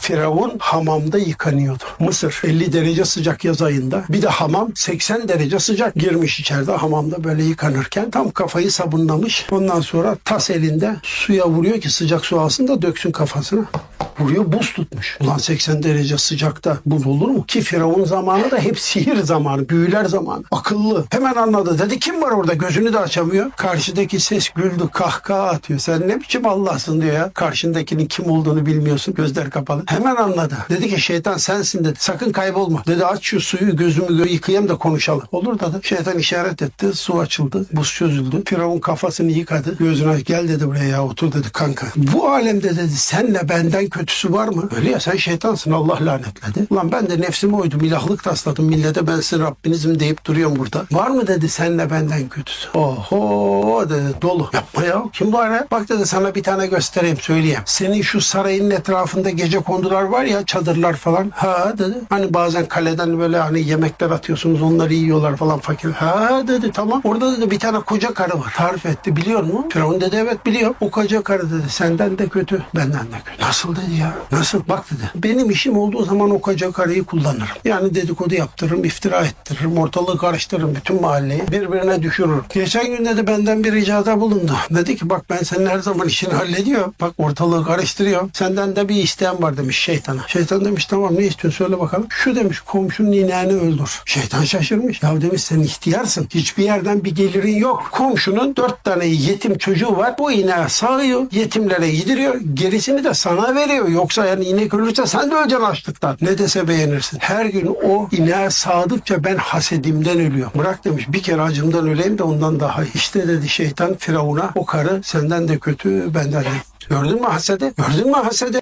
Firavun hamamda yıkanıyordu. Mısır 50 derece sıcak yaz ayında. Bir de hamam 80 derece sıcak girmiş içeride hamamda böyle yıkanırken tam kafayı sabunlamış. Ondan sonra tas elinde suya vuruyor ki sıcak su alsın da döksün kafasına. Vuruyor buz tutmuş. Ulan 80 derece sıcakta buz olur mu? Ki Firavun zamanı da hep sihir zamanı, büyüler zamanı. Akıllı. Hemen anladı. Dedi kim var orada? Gözünü de açamıyor. Karşıdaki ses güldü, kahkaha atıyor. Sen ne biçim Allah'sın diyor ya. Karşındakinin kim olduğunu bilmiyorsun. Gözler kapalı. Hemen anladı. Dedi ki şeytan sensin dedi. Sakın kaybolma. Dedi aç şu suyu gözümü gö- yıkayayım da konuşalım. Olur dedi. Şeytan işaret etti. Su açıldı. Buz çözüldü. Firavun kafasını yıkadı. Gözüne. Gel dedi buraya ya otur dedi kanka. Bu alemde dedi senle benden kötüsü var mı? Öyle ya sen şeytansın Allah lanetledi. Ulan ben de nefsime uydum. ilahlık tasladım. Millete ben sizin Rabbinizim deyip duruyorum burada. Var mı dedi senle benden kötüsü. Oho dedi dolu. Yapma ya. Kim var ya? Bak dedi sana bir tane göstereyim söyleyeyim. Senin şu sarayın etrafında gece kondular var ya çadırlar falan. Ha dedi. Hani bazen kaleden böyle hani yemekler atıyorsunuz onları yiyorlar falan fakir. Ha dedi tamam. Orada dedi bir tane koca karı var. Tarif etti biliyor musun? Firavun dedi evet biliyor. O koca karı dedi senden de kötü benden de kötü. Nasıl dedi ya? Nasıl? Bak dedi. Benim işim olduğu zaman o koca karıyı kullanırım. Yani dedikodu yaptırırım, iftira ettiririm, ortalığı karıştırırım bütün mahalleyi. Birbirine düşürürüm. Geçen gün dedi benden bir ricada bulundu. Dedi ki bak ben senin her zaman işini hallediyor. Bak ortalığı karıştırıyor. Senden de bir isteğim var demiş şeytana. Şeytan demiş tamam ne istiyorsun söyle bakalım. Şu demiş komşunun ineğini öldür. Şeytan şaşırmış. Ya demiş sen ihtiyarsın. Hiçbir yerden bir gelirin yok. Komşunun dört tane yetim çocuğu var. Bu ineği sağıyor. Yetimlere yediriyor. Gerisini de sana veriyor. Yoksa yani inek ölürse sen de öleceksin açlıktan. Ne dese beğenirsin. Her gün o ineğe sağdıkça ben hasedimden ölüyorum. Bırak demiş bir kere acımdan öleyim de ondan daha. İşte dedi şeytan Firavun'a o karı senden de kötü benden de. Gördün mü hasedi? Gördün mü hasedi?